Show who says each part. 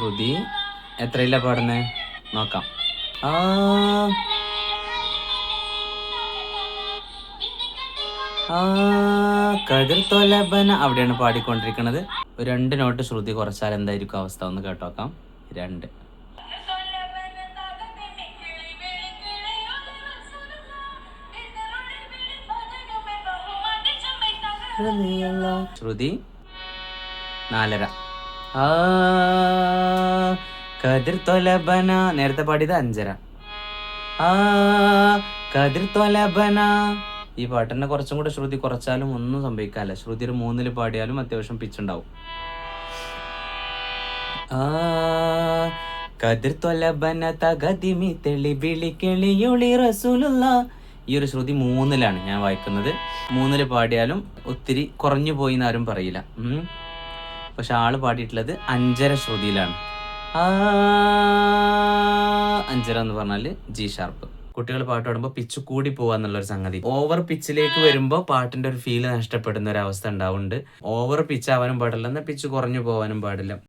Speaker 1: ശ്രുതി എത്രയില്ല പാടുന്നത് നോക്കാം. ആ. അവിടെയാണ് പാടിക്കൊണ്ടിരിക്കുന്നത്. ഒരു രണ്ട് നോട്ട് ശ്രുതി കുറച്ചാൽ എന്തായിരിക്കും അവസ്ഥ? ഒന്ന് കേട്ടോക്കാം. രണ്ട്. ശ്രുതി നാലര. ആ. കതിർ തൊലബന നേരത്തെ പാടിയത് അഞ്ചര. ആ കതിർ തൊലബന. ഈ പാട്ടിനെ കുറച്ചും കൂടെ ശ്രുതി കുറച്ചാലും ഒന്നും സംഭവിക്കാല്ല ശ്രുതി ഒരു മൂന്നിൽ പാടിയാലും അത്യാവശ്യം പിച്ചുണ്ടാവും. ആ റസൂലുള്ള. ഈ ഒരു ശ്രുതി മൂന്നിലാണ് ഞാൻ വായിക്കുന്നത്. മൂന്നിൽ പാടിയാലും ഒത്തിരി കുറഞ്ഞു പോയി എന്നാരും പറയില്ല. പക്ഷെ ആൾ പാടിയിട്ടുള്ളത് അഞ്ചര ശ്രുതിയിലാണ്. അഞ്ചര എന്ന് പറഞ്ഞാൽ ജി ഷാർപ്പ് കുട്ടികൾ പാട്ട് പാടുമ്പോൾ പിച്ച് കൂടി പോവാന്നുള്ള ഒരു സംഗതി. ഓവർ പിച്ചിലേക്ക് വരുമ്പോൾ പാട്ടിന്റെ ഒരു ഫീൽ നഷ്ടപ്പെടുന്ന ഒരു അവസ്ഥ ഉണ്ടാവുന്നുണ്ട്. ഓവർ പിച്ച് ആവാനും പാടില്ല എന്നാൽ പിച്ച് കുറഞ്ഞു പോവാനും പാടില്ല.